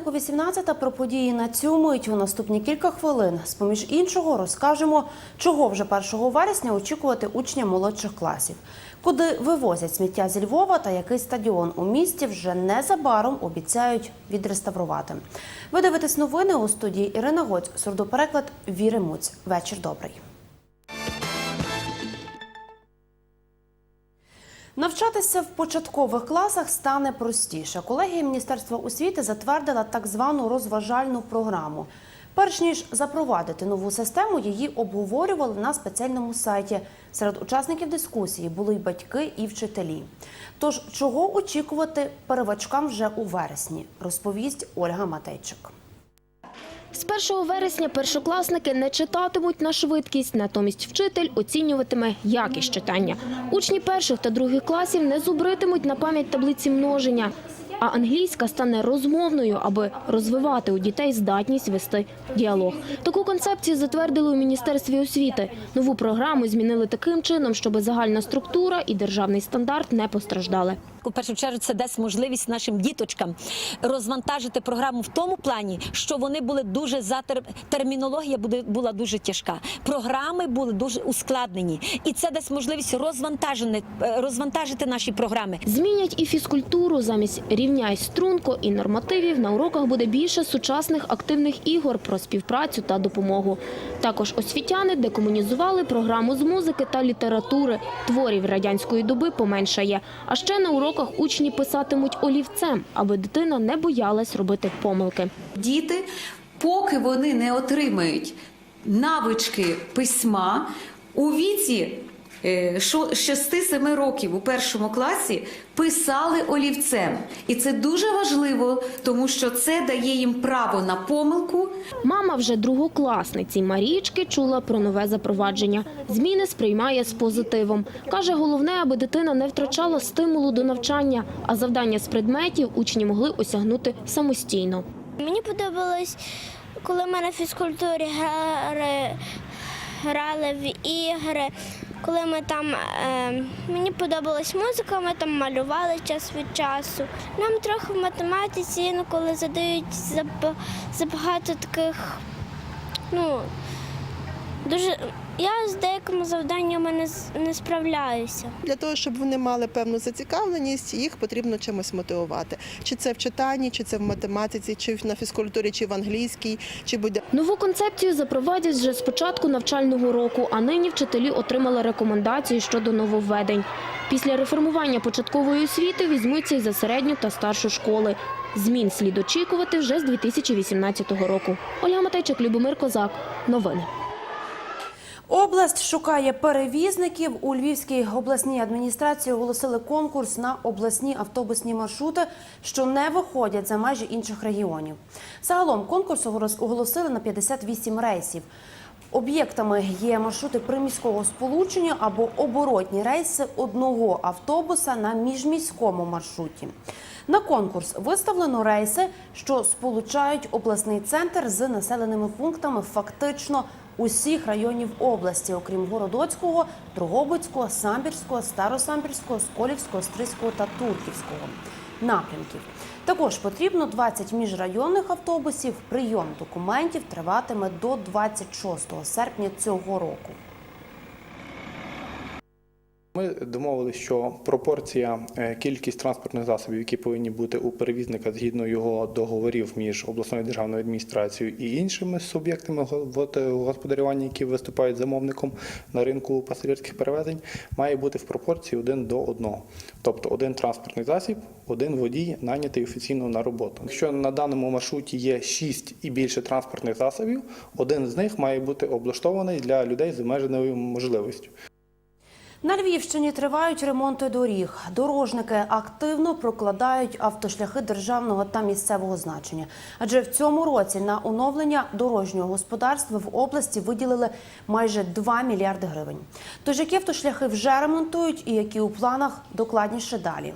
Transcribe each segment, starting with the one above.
годиннику 18 про події на цю мить у наступні кілька хвилин. З поміж іншого розкажемо, чого вже 1 вересня очікувати учням молодших класів, куди вивозять сміття зі Львова та який стадіон у місті вже незабаром обіцяють відреставрувати. Ви дивитесь новини у студії Ірина Гоць, сурдопереклад Віри Муць. Вечір добрий. Навчатися в початкових класах стане простіше. Колегія Міністерства освіти затвердила так звану розважальну програму. Перш ніж запровадити нову систему, її обговорювали на спеціальному сайті. Серед учасників дискусії були й батьки, і вчителі. Тож, чого очікувати перевачкам вже у вересні, розповість Ольга Матейчик. З 1 вересня першокласники не читатимуть на швидкість, натомість вчитель оцінюватиме якість читання. Учні перших та других класів не зубритимуть на пам'ять таблиці множення. А англійська стане розмовною, аби розвивати у дітей здатність вести діалог. Таку концепцію затвердили у міністерстві освіти. Нову програму змінили таким чином, щоб загальна структура і державний стандарт не постраждали. У першу чергу це дасть можливість нашим діточкам розвантажити програму в тому плані, що вони були дуже затер... термінологія буде була дуже тяжка. Програми були дуже ускладнені, і це дасть можливість розвантажити, розвантажити наші програми. Змінять і фізкультуру замість рівняй струнко і нормативів на уроках буде більше сучасних активних ігор про співпрацю та допомогу. Також освітяни декомунізували програму з музики та літератури. Творів радянської доби поменшає. А ще на уроках учні писатимуть олівцем, аби дитина не боялась робити помилки. Діти, поки вони не отримають навички письма у віці 6-7 років у першому класі писали олівцем. І це дуже важливо, тому що це дає їм право на помилку, Мама вже другокласниці Марічки чула про нове запровадження. Зміни сприймає з позитивом. Каже, головне, аби дитина не втрачала стимулу до навчання, а завдання з предметів учні могли осягнути самостійно. Мені подобалось, коли ми на фізкультурі грали, грали в ігри. Коли ми там е, мені подобалась музика, ми там малювали час від часу. Нам трохи в математиці інколи задають заб- забагато таких, ну дуже. Я з деякими завданнями не, з- не справляюся. Для того, щоб вони мали певну зацікавленість, їх потрібно чимось мотивувати. Чи це в читанні, чи це в математиці, чи на фізкультурі, чи в англійській, чи буде Нову концепцію запровадять вже з початку навчального року, а нині вчителі отримали рекомендації щодо нововведень. Після реформування початкової освіти візьмуться й за середню та старшу школи. Змін слід очікувати вже з 2018 року. Ольга Матейчик, Любомир Козак. Новини. Область шукає перевізників. У Львівській обласній адміністрації оголосили конкурс на обласні автобусні маршрути, що не виходять за межі інших регіонів. Загалом конкурс оголос- оголосили на 58 рейсів. Об'єктами є маршрути приміського сполучення або оборотні рейси одного автобуса на міжміському маршруті. На конкурс виставлено рейси, що сполучають обласний центр з населеними пунктами фактично усіх районів області, окрім Городоцького, Трогобицького, Самбірського, Старосамбірського, Сколівського, Стрийського та Турківського напрямків. Також потрібно 20 міжрайонних автобусів. Прийом документів триватиме до 26 серпня цього року. Ми домовилися, що пропорція е, кількість транспортних засобів, які повинні бути у перевізника згідно його договорів між обласною державною адміністрацією і іншими суб'єктами е, господарювання, які виступають замовником на ринку пасажирських перевезень, має бути в пропорції один до одного. Тобто один транспортний засіб, один водій нанятий офіційно на роботу. Якщо на даному маршруті є 6 і більше транспортних засобів, один з них має бути облаштований для людей з обмеженою можливістю. На Львівщині тривають ремонти доріг. Дорожники активно прокладають автошляхи державного та місцевого значення. Адже в цьому році на оновлення дорожнього господарства в області виділили майже 2 мільярди гривень. Тож які автошляхи вже ремонтують і які у планах докладніше далі.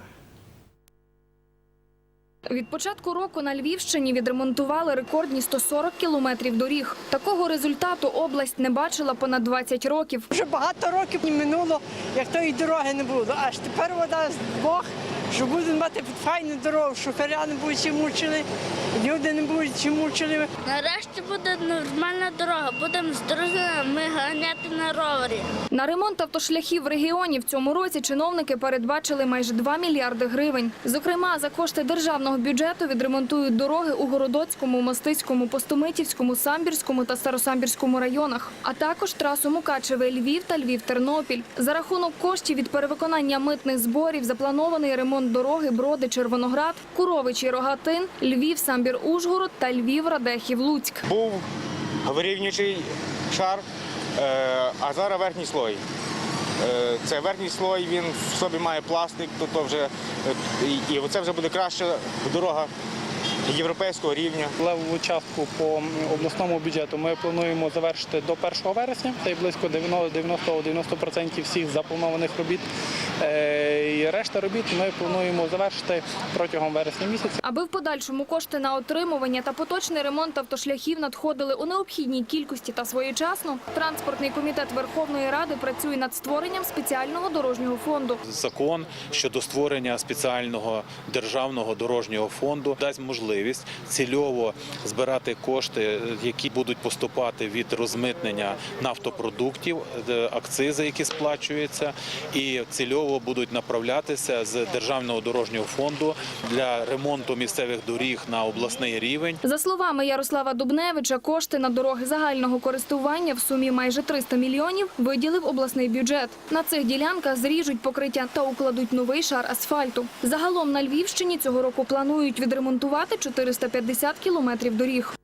Від початку року на Львівщині відремонтували рекордні 140 кілометрів доріг. Такого результату область не бачила понад 20 років. Вже багато років минуло, як тої дороги не було. Аж тепер вода з двох що будемо мати файну дорогу, шоферя не будуть чи мучили, люди не будуть чи мучили. Нарешті буде нормальна дорога. Будемо з друзями ганяти на ровері. На ремонт автошляхів в регіоні в цьому році чиновники передбачили майже 2 мільярди гривень. Зокрема, за кошти державного бюджету відремонтують дороги у Городоцькому, Мостицькому, Постомитівському, Самбірському та Старосамбірському районах, а також трасу Мукачеве Львів та Львів-Тернопіль. За рахунок коштів від перевиконання митних зборів запланований ремонт дороги Броди Червоноград, Куровичі Рогатин, Львів Самбір Ужгород та Львів Радехів Луцьк. Був вирівнюючий шар, е, а зараз верхній слой. Е, Це верхній слой, він в собі має пластик, то, вже, е, і- це вже буде краща дорога європейського рівня. Левову частку по обласному бюджету ми плануємо завершити до 1 вересня. Це й близько 90-90% всіх запланованих робіт. Е, І решта робіт ми плануємо завершити протягом вересня місяця. Аби в подальшому кошти на отримування та поточний ремонт автошляхів надходили у необхідній кількості та своєчасно, транспортний комітет Верховної Ради працює над створенням спеціального дорожнього фонду. Закон щодо створення спеціального державного дорожнього фонду дасть можливість цільово збирати кошти, які будуть поступати від розмитнення нафтопродуктів, е, акцизи, які сплачуються, і цільово будуть направлятися з державного дорожнього фонду для ремонту місцевих доріг на обласний рівень. За словами Ярослава Дубневича, кошти на дороги загального користування в сумі майже 300 мільйонів виділив обласний бюджет. На цих ділянках зріжуть покриття та укладуть новий шар асфальту. Загалом на Львівщині цього року планують відремонтувати 450 кілометрів доріг.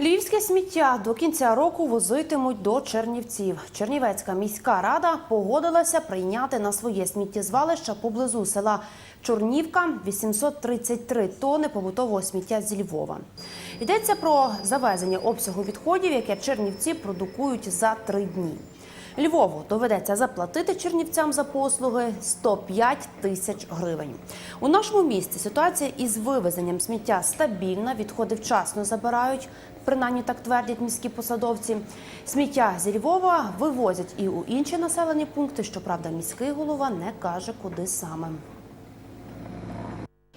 Львівське сміття до кінця року возитимуть до Чернівців. Чернівецька міська рада погодилася прийняти на своє сміттєзвалище поблизу села Чорнівка 833 тони побутового сміття зі Львова. Йдеться про завезення обсягу відходів, яке Чернівці продукують за три дні. Львову доведеться заплатити чернівцям за послуги 105 тисяч гривень. У нашому місті ситуація із вивезенням сміття стабільна, відходи вчасно забирають. Принаймні так твердять міські посадовці. Сміття зі Львова вивозять і у інші населені пункти. Щоправда, міський голова не каже, куди саме.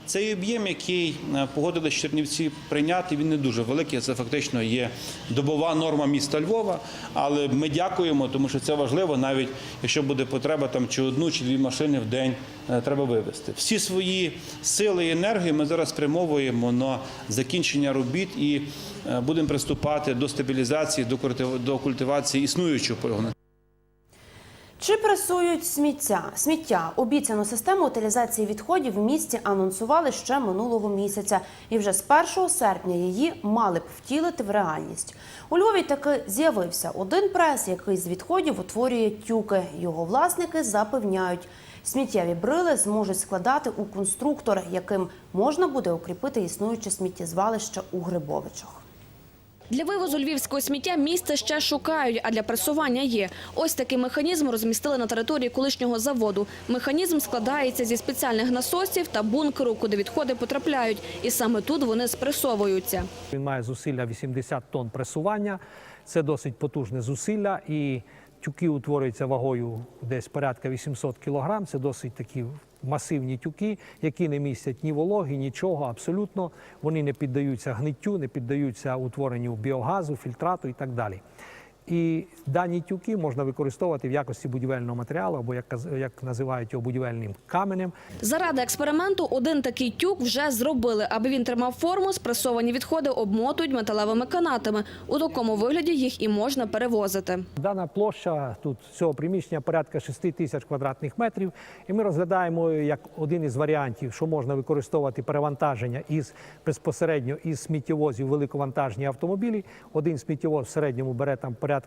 Цей об'єм, який е, погодили Чернівці прийняти, він не дуже великий. Це фактично є добова норма міста Львова. Але ми дякуємо, тому що це важливо, навіть якщо буде потреба там чи одну, чи дві машини в день е, треба вивезти. Всі свої сили і енергії ми зараз спрямовуємо на закінчення робіт і е, будемо приступати до стабілізації, до культив- до культивації існуючого полігону. Чи пресують сміття? Сміття обіцяну систему утилізації відходів в місті анонсували ще минулого місяця, і вже з 1 серпня її мали б втілити в реальність. У Львові таки з'явився один прес, який з відходів утворює тюки. Його власники запевняють, сміттєві брили зможуть складати у конструктор, яким можна буде укріпити існуюче сміттєзвалище у Грибовичах. Для вивозу львівського сміття місце ще шукають, а для пресування є. Ось такий механізм розмістили на території колишнього заводу. Механізм складається зі спеціальних насосів та бункеру, куди відходи потрапляють. І саме тут вони спресовуються. Він має зусилля 80 тонн пресування. Це досить потужне зусилля. І тюки утворюються вагою десь порядка 800 кг. Це досить такі масивні тюки, які не містять ні вологи, нічого абсолютно. Вони не піддаються гниттю, не піддаються утворенню біогазу, фільтрату і так далі. І дані тюки можна використовувати в якості будівельного матеріалу, або як, як називають його будівельним каменем. Заради експерименту один такий тюк вже зробили. Аби він тримав форму, спресовані відходи обмотують металевими канатами. У такому вигляді їх і можна перевозити. Дана площа тут цього приміщення порядка 6 тисяч квадратних метрів. І ми розглядаємо як один із варіантів, що можна використовувати перевантаження із безпосередньо із сміттєвозів великовантажні автомобілі. Один сміттєвоз в середньому бере там порядка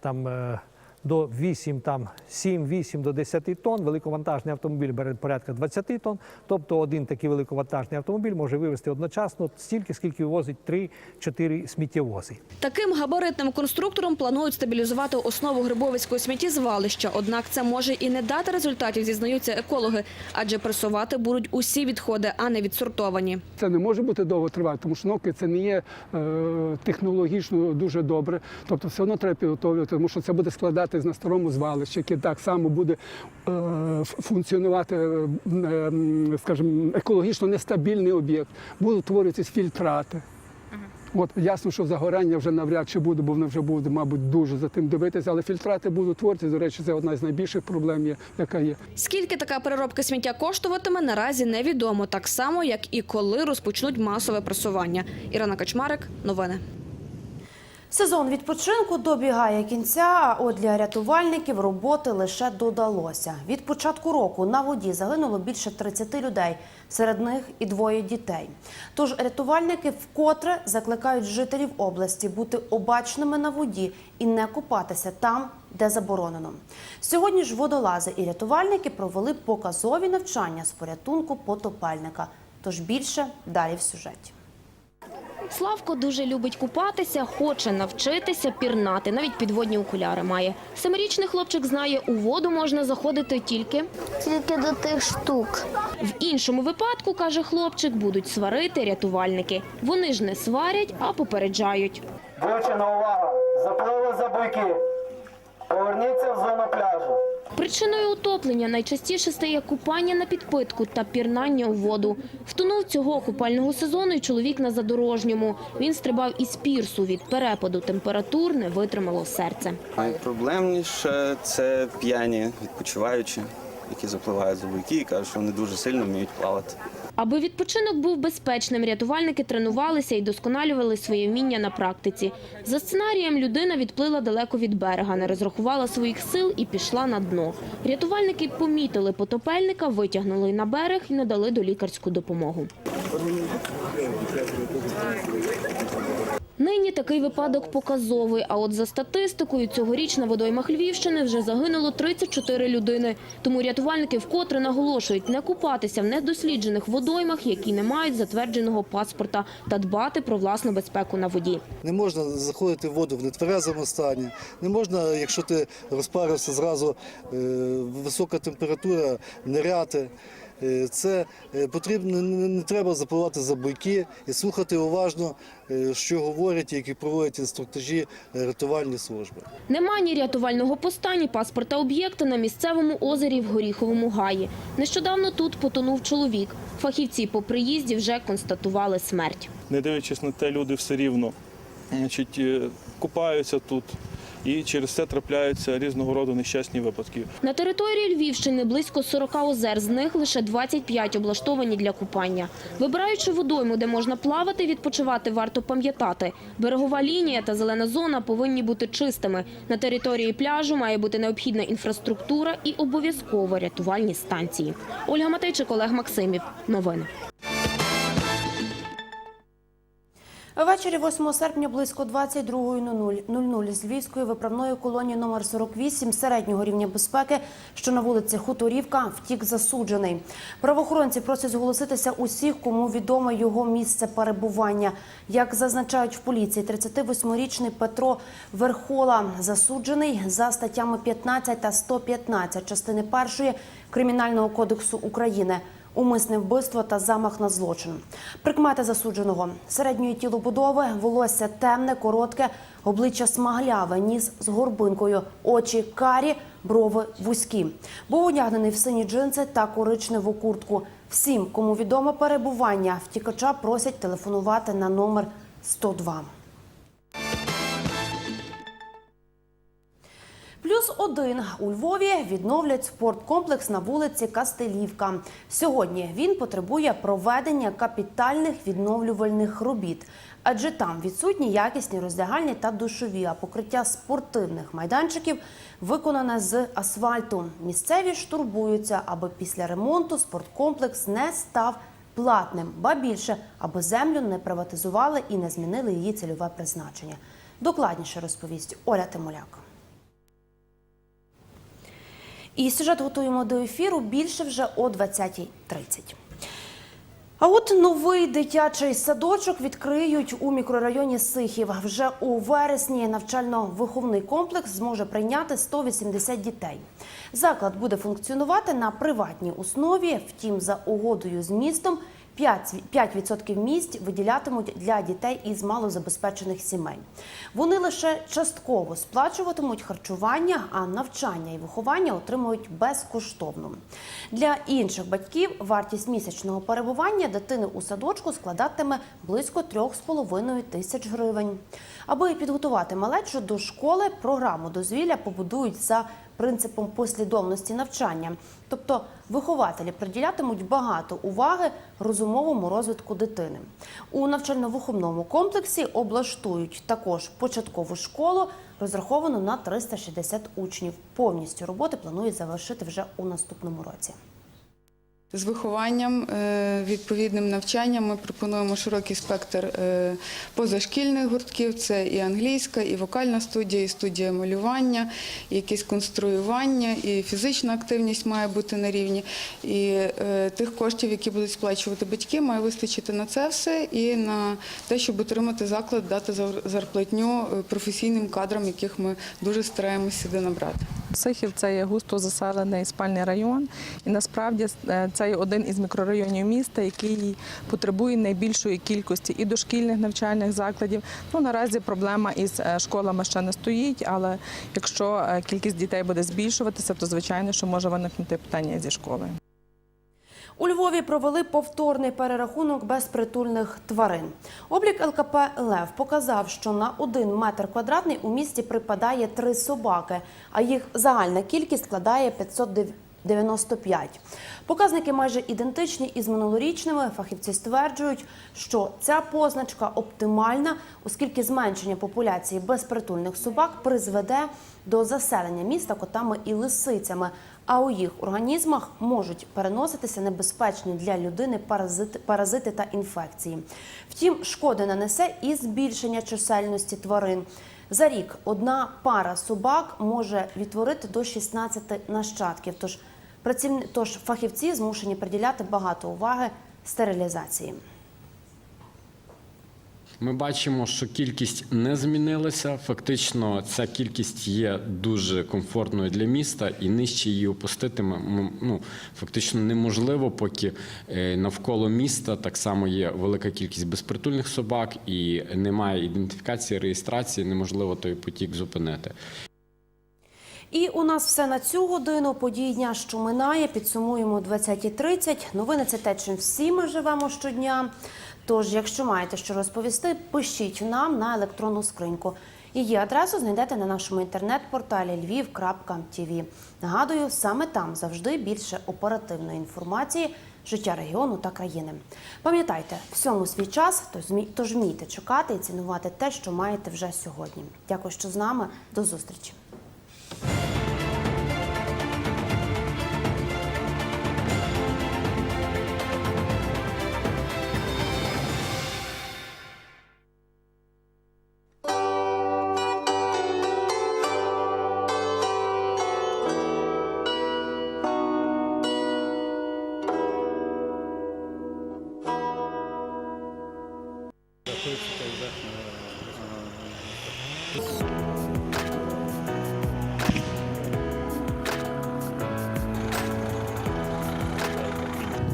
там. До 8, там 7, 8 до 10 тонн, великовантажний автомобіль бере порядка 20 тонн. Тобто один такий великовантажний автомобіль може вивезти одночасно стільки, скільки вивозить 3-4 сміттєвози. Таким габаритним конструктором планують стабілізувати основу Грибовицького сміттєзвалища. Однак це може і не дати результатів, зізнаються екологи, адже пресувати будуть усі відходи, а не відсортовані. Це не може бути довго тривати, тому що науки це не є е, технологічно дуже добре. Тобто все одно треба підготовлювати, тому що це буде складати знаходитись на старому звалищі, яке так само буде е, функціонувати, е, скажімо, екологічно нестабільний об'єкт, будуть утворюватись фільтрати. От ясно, що загорання вже навряд чи буде, бо воно вже буде, мабуть, дуже за тим дивитися, але фільтрати будуть утворюватися. До речі, це одна з найбільших проблем, є- яка є. Скільки така переробка сміття коштуватиме, наразі невідомо, так само, як і коли розпочнуть масове пресування. Ірина Качмарик, новини. Сезон відпочинку добігає кінця, а от для рятувальників роботи лише додалося. Від початку року на воді загинуло більше 30 людей, серед них і двоє дітей. Тож рятувальники вкотре закликають жителів області бути обачними на воді і не купатися там, де заборонено. Сьогодні ж водолази і рятувальники провели показові навчання з порятунку потопельника. Тож більше далі в сюжеті. Славко дуже любить купатися, хоче навчитися пірнати, навіть підводні окуляри має. Семирічний хлопчик знає, у воду можна заходити тільки Тільки до тих штук. в іншому випадку, каже хлопчик, будуть сварити рятувальники. Вони ж не сварять, а попереджають. Вивчена увага! Заплили за буйки. Поверніться в зону пляжу. Причиною утоплення найчастіше стає купання на підпитку та пірнання у воду. Втонув цього купального сезону і чоловік на задорожньому. Він стрибав із пірсу від перепаду температур, не витримало серце. Найпроблемніше це п'яні відпочиваючі, які запливають за буйки і кажуть, що вони дуже сильно вміють плавати. Аби відпочинок був безпечним, рятувальники тренувалися і досконалювали свої вміння на практиці. За сценарієм людина відплила далеко від берега, не розрахувала своїх сил і пішла на дно. Рятувальники помітили потопельника, витягнули на берег і надали долікарську допомогу. Нині такий випадок показовий. А от за статистикою цьогоріч на водоймах Львівщини вже загинуло 34 людини. Тому рятувальники вкотре наголошують не купатися в недосліджених водоймах, які не мають затвердженого паспорта, та дбати про власну безпеку на воді. Не можна заходити в воду в нетверезому стані. Не можна, якщо ти розпарився зразу е, висока температура, ниряти. Е, Це е, потрібно не, треба запливати за буйки і слухати уважно, е, що говорять, які проводять інструктажі рятувальні служби. Нема ні рятувального поста, ні паспорта об'єкта на місцевому озері в Горіховому гаї. Нещодавно тут потонув чоловік. Фахівці по приїзді вже констатували смерть. не дивлячись на те, люди все рівно значить, купаються тут. І через це трапляються різного роду нещасні випадки. На території Львівщини близько 40 озер, з них лише 25 облаштовані для купання. Вибираючи водойму, де можна плавати, відпочивати, варто пам'ятати. Берегова лінія та зелена зона повинні бути чистими. На території пляжу має бути необхідна інфраструктура і обов'язково рятувальні станції. Ольга Матейчик, Олег Максимів. Новини. Ввечері 8 серпня близько 22.00 з Львівської виправної колонії номер 48 середнього рівня безпеки, що на вулиці Хуторівка, втік засуджений. Правоохоронці просять зголоситися усіх, кому відомо його місце перебування. Як зазначають в поліції, 38-річний Петро Верхола засуджений за статтями 15 та 115 частини 1 Кримінального кодексу України – умисне вбивство та замах на злочин. Прикмети засудженого середньої тілобудови, волосся темне, коротке, обличчя смагляве, ніс з горбинкою, очі карі, брови вузькі. Був одягнений в сині джинси та коричневу куртку. Всім, кому відомо перебування втікача, просять телефонувати на номер 102. Плюс один у Львові відновлять спорткомплекс на вулиці Кастелівка. Сьогодні він потребує проведення капітальних відновлювальних робіт, адже там відсутні якісні роздягальні та душові, а покриття спортивних майданчиків виконане з асфальту. Місцеві ж турбуються, аби після ремонту спорткомплекс не став платним, ба більше, аби землю не приватизували і не змінили її цільове призначення. Докладніше розповість Оля Тимоляк. І сюжет готуємо до ефіру більше вже о 20.30. А от новий дитячий садочок відкриють у мікрорайоні Сихів. Вже у вересні навчально-виховний комплекс зможе прийняти 180 дітей. Заклад буде функціонувати на приватній основі. Втім, за угодою з містом 5% 5% місць виділятимуть для дітей із малозабезпечених сімей. Вони лише частково сплачуватимуть харчування, а навчання і виховання отримують безкоштовно. Для інших батьків вартість місячного перебування дитини у садочку складатиме близько 3,5 тисяч гривень. Аби підготувати малечу до школи, програму дозвілля побудують за принципом послідовності навчання. Тобто вихователі приділятимуть багато уваги розумовому розвитку дитини. У навчально-виховному комплексі облаштують також початкову школу, розраховану на 360 учнів. Повністю роботи планують завершити вже у наступному році. З вихованням, е, відповідним навчанням ми пропонуємо широкий спектр е, позашкільних гуртків. Це і англійська, і вокальна студія, і студія малювання, і якесь конструювання, і фізична активність має бути на рівні. І е, тих коштів, які будуть сплачувати батьки, має вистачити на це все і на те, щоб отримати заклад, дати зар- зарплатню професійним кадрам, яких ми дуже стараємося сюди набрати. Сихів це є густо заселений спальний район, і насправді е, це є один із мікрорайонів міста, який потребує найбільшої кількості і дошкільних навчальних закладів. Ну наразі проблема із е, школами ще не стоїть, але якщо е, кількість дітей буде збільшуватися, то звичайно, що може виникнути питання зі школою. У Львові провели повторний перерахунок безпритульних тварин. Облік ЛКП Лев показав, що на один метр квадратний у місті припадає три собаки, а їх загальна кількість складає 595. Показники майже ідентичні із минулорічними. Фахівці стверджують, що ця позначка оптимальна, оскільки зменшення популяції безпритульних собак призведе до заселення міста котами і лисицями. А у їх організмах можуть переноситися небезпечні для людини паразити, паразити та інфекції. Втім, шкоди нанесе і збільшення чисельності тварин. За рік одна пара собак може відтворити до 16 нащадків. Тож працівни... тож фахівці змушені приділяти багато уваги стерилізації. Ми бачимо, що кількість не змінилася. Фактично, ця кількість є дуже комфортною для міста, і нижче її опустити ну, фактично неможливо, поки е, навколо міста так само є велика кількість безпритульних собак і немає ідентифікації, реєстрації, неможливо той потік зупинити. І у нас все на цю годину. Події дня, що минає, підсумуємо о 20.30. Новини це те, чим всі ми живемо щодня. Тож, якщо маєте що розповісти, пишіть нам на електронну скриньку. Її адресу знайдете на нашому інтернет-порталі lviv.tv. Нагадую, саме там завжди більше оперативної інформації, життя регіону та країни. Пам'ятайте, всьому свій час, тож вмійте чекати і цінувати те, що маєте вже сьогодні. Дякую, що з нами. До зустрічі.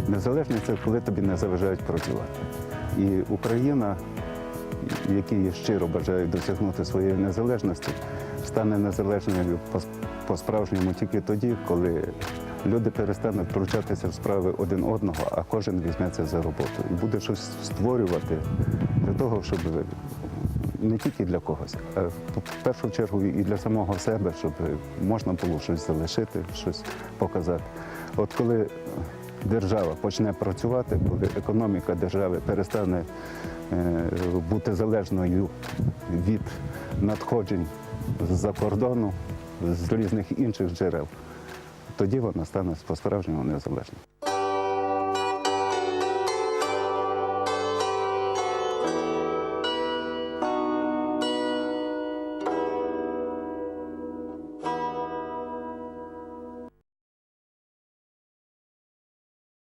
Незалежність це коли тобі не заважають працювати. І Україна, які щиро бажають досягнути своєї незалежності, стане незалежною по-справжньому тільки тоді, коли люди перестануть втручатися в справи один одного, а кожен візьметься за роботу і буде щось створювати для того, щоб не тільки для когось, а в першу чергу і для самого себе, щоб можна було щось залишити, щось показати. От коли держава почне працювати, коли економіка держави перестане е, бути залежною від надходжень з-за кордону, з різних інших джерел, тоді вона стане по-справжньому незалежною.